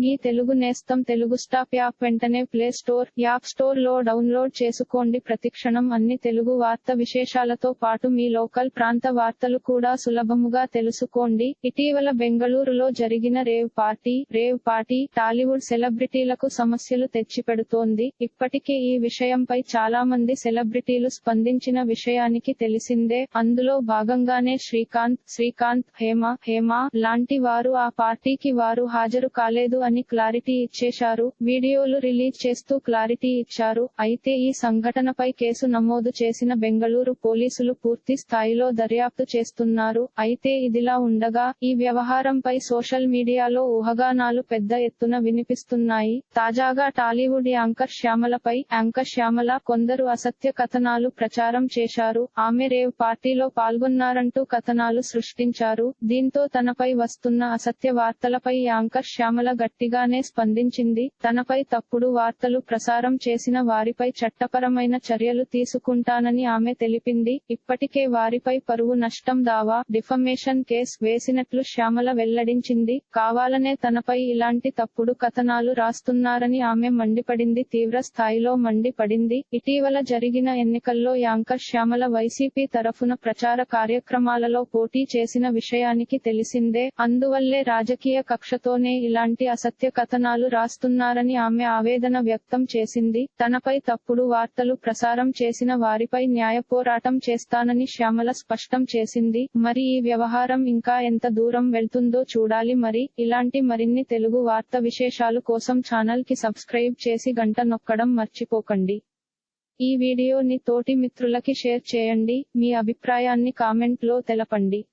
మీ తెలుగు నేస్తం Telugu stop app వెంటనే play store app స్టోర్లో డౌన్లోడ్ చేసుకోండి. ప్రతిక్షణం అన్ని తెలుగు వార్త విశేషాలతో పాటు మీ లోకల్ ప్రాంత వార్తలు కూడా సులభముగా తెలుసుకోండి. ఇటీవల బెంగళూరులో జరిగిన rave party rave party Tollywood సెలబ్రిటీలకు సమస్యలు తెచ్చిపెడుతోంది. ఇప్పటికే ఈ విషయంపై చాలా మంది సెలబ్రిటీలు స్పందించిన విషయానికి తెలిసిందే. అందులో భాగంగానే శ్రీకాంత్ శ్రీకాంత్ హేమ హేమ లాంటి వారు ఆ పార్టీకి వారు హాజరు కాలేదు అని క్లారిటీ ఇచ్చేశారు. వీడియోలు రిలీజ్ చేస్తూ క్లారిటీ ఇచ్చారు. అయితే ఈ సంఘటనపై కేసు నమోదు చేసిన బెంగళూరు పోలీసులు పూర్తి స్థాయిలో దర్యాప్తు చేస్తున్నారు. అయితే ఇదిలా ఉండగా ఈ వ్యవహారంపై సోషల్ మీడియాలో ఊహగానాలు పెద్ద ఎత్తున వినిపిస్తున్నాయి. తాజాగా టాలీవుడ్ యాంకర్ శ్యామలపై యాంకర్ శ్యామల కొందరు అసత్య కథనాలు ప్రచారం చేశారు. ఆమె రేవ్ పార్టీలో పాల్గొన్నారంటూ కథనాలు సృష్టించారు. దీంతో తనపై వస్తున్న అసత్య వార్తలపై యాంకర్ శ్యామల గట్టి గట్టిగానే స్పందించింది. తనపై తప్పుడు వార్తలు ప్రసారం చేసిన వారిపై చట్టపరమైన చర్యలు తీసుకుంటానని ఆమె తెలిపింది. ఇప్పటికే వారిపై పరువు నష్టం దావా డిఫమేషన్ కేస్ వేసినట్లు శ్యామల వెల్లడించింది. కావాలనే తనపై ఇలాంటి తప్పుడు కథనాలు రాస్తున్నారని ఆమె మండిపడింది. తీవ్ర స్థాయిలో మండిపడింది. ఇటీవల జరిగిన ఎన్నికల్లో యాంకర్ శ్యామల వైసీపీ తరఫున ప్రచార కార్యక్రమాలలో పోటీ చేసిన విషయానికి తెలిసిందే. అందువల్లే రాజకీయ కక్షతోనే ఇలాంటి అసత్య కథనాలు రాస్తున్నారని ఆమె ఆవేదన వ్యక్తం చేసింది. తనపై తప్పుడు వార్తలు ప్రసారం చేసిన వారిపై న్యాయ పోరాటం చేస్తానని శ్యామల స్పష్టం చేసింది. మరి ఈ వ్యవహారం ఇంకా ఎంత దూరం వెళ్తుందో చూడాలి మరి. ఇలాంటి మరిన్ని తెలుగు వార్త విశేషాలు కోసం ఛానల్కి సబ్స్క్రైబ్ చేసి గంట నొక్కడం మర్చిపోకండి. ఈ వీడియోని తోటి మిత్రులకి షేర్ చేయండి. మీ అభిప్రాయాన్ని కామెంట్లో తెలపండి.